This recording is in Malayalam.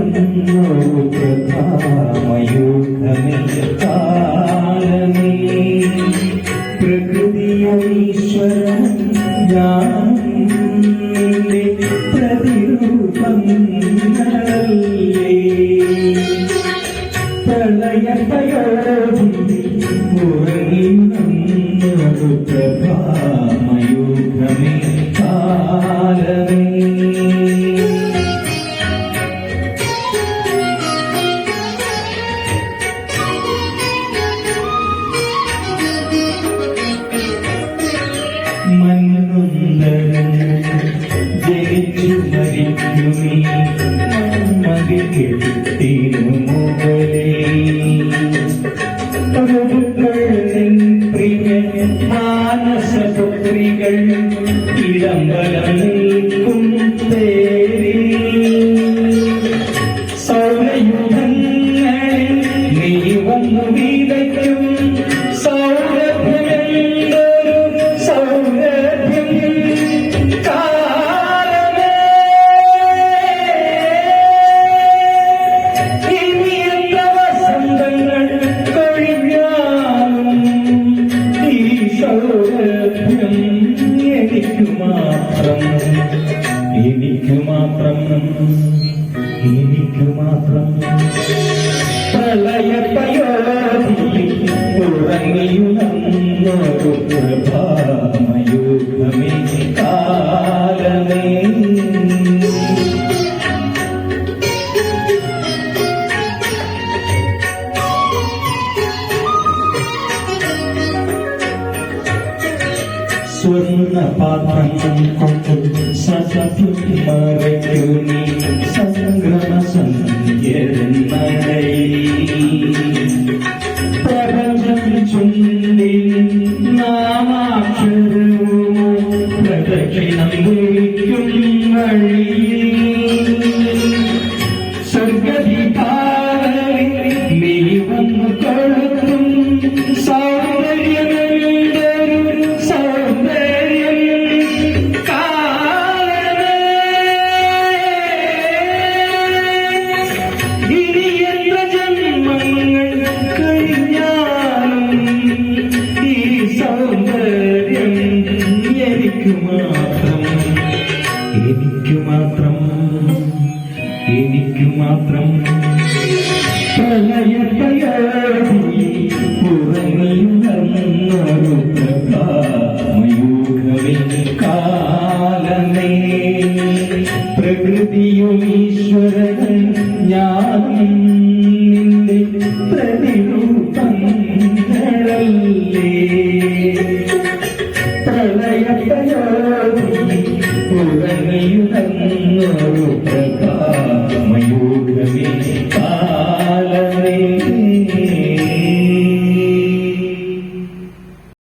നടന്നു പ്രധാമയുദ്ധമേ പ്രകൃതിയോശ്വരൻ ഞാൻ പ്രതിരൂപം മാനസപുത്രികൾ ഇടംബലം നിൽക്കും തേ സ്വർണ്ണ പാത്രം കൊണ്ട് സസഭൃതി മറയ്ക്കൂ നീ സംഗ്രമ സന്ധ്യ നടൈ പ്രപഞ്ചം ചുണ്ട Mary. പ്രകൃതിയും ഈശ്വരൻ ഞാനും നിന്റെ പ്രതിരൂപങ്ങളല്ലേ പ്രളയത്തെ